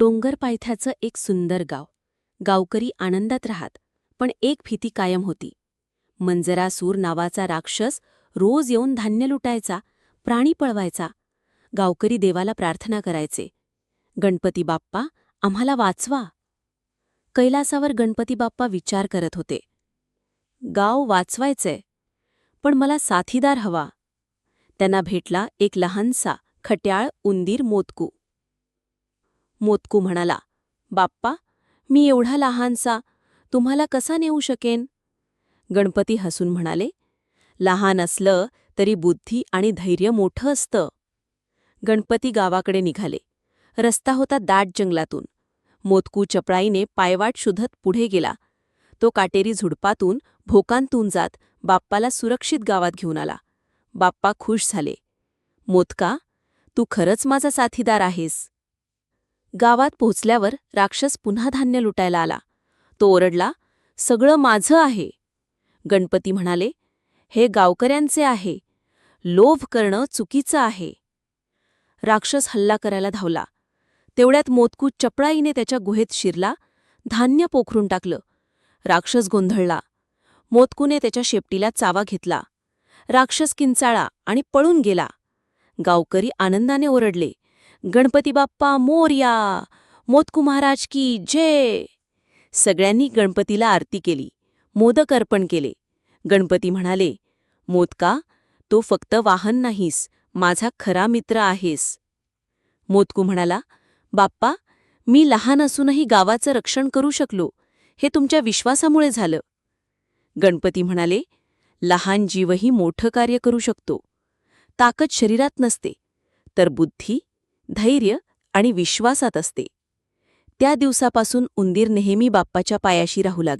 डोंगर पायथ्याचं एक सुंदर गाव. गावकरी आनंदात राहात पण एक भीती कायम होती. मंजरासूर नावाचा राक्षस रोज येऊन धान्य लुटायचा प्राणी पळवायचा. गावकरी देवाला प्रार्थना करायचे गणपती बाप्पा आम्हाला वाचवा. कैलासावर गणपती बाप्पा विचार करत होते. गाव वाचवायचंय पण मला साथीदार हवा. त्यांना भेटला एक लहानसा खट्याळ उंदीर मोतकू मोतकू म्हणाला बाप्पा मी एवढा लहानसा तुम्हाला कसा नेऊ शकेन? गणपती हसून म्हणाले लहान असलं तरी बुद्धी आणि धैर्य मोठं असतं. गणपती गावाकडे निघाले. रस्ता होता दाट जंगलातून. मोतकू चपळाईने पायवाट शुधत पुढे गेला. तो काटेरी झुडपातून भोकांतून जात बाप्पाला सुरक्षित गावात घेऊन आला. बाप्पा खुश झाले. मोतका तू खरंच माझा साथीदार आहेस. गावात पोचल्यावर राक्षस पुन्हा धान्य लुटायला आला. तो ओरडला सगळं माझं आहे. गणपती म्हणाले हे गावकऱ्यांचे आहे. लोभ करणं चुकीचं आहे. राक्षस हल्ला करायला धावला. तेवढ्यात मोतकू चपळाईने त्याच्या गुहेत शिरला धान्य पोखरून टाकलं. राक्षस गोंधळला. मोतकूने त्याच्या शेपटीला चावा घेतला. राक्षस किंचाळा आणि पळून गेला. गावकरी आनंदाने ओरडले गणपती बाप्पा मोर्या मोतकू महाराज की जय. सगळ्यांनी गणपतीला आरती केली मोदक अर्पण केले. गणपती म्हणाले मोदका तो फक्त वाहन नाहीस माझा खरा मित्र आहेस. मोतकू म्हणाला बाप्पा मी लहान असूनही गावाचं रक्षण करू शकलो हे तुमच्या विश्वासामुळे झालं. गणपती म्हणाले लहान जीवही मोठं कार्य करू शकतो. ताकद शरीरात नसते तर बुद्धी धैर्य आणि विश्वासात असते. त्या दिवसापासून उंदीर नेहमी बाप्पाच्या पायाशी राहू लागले.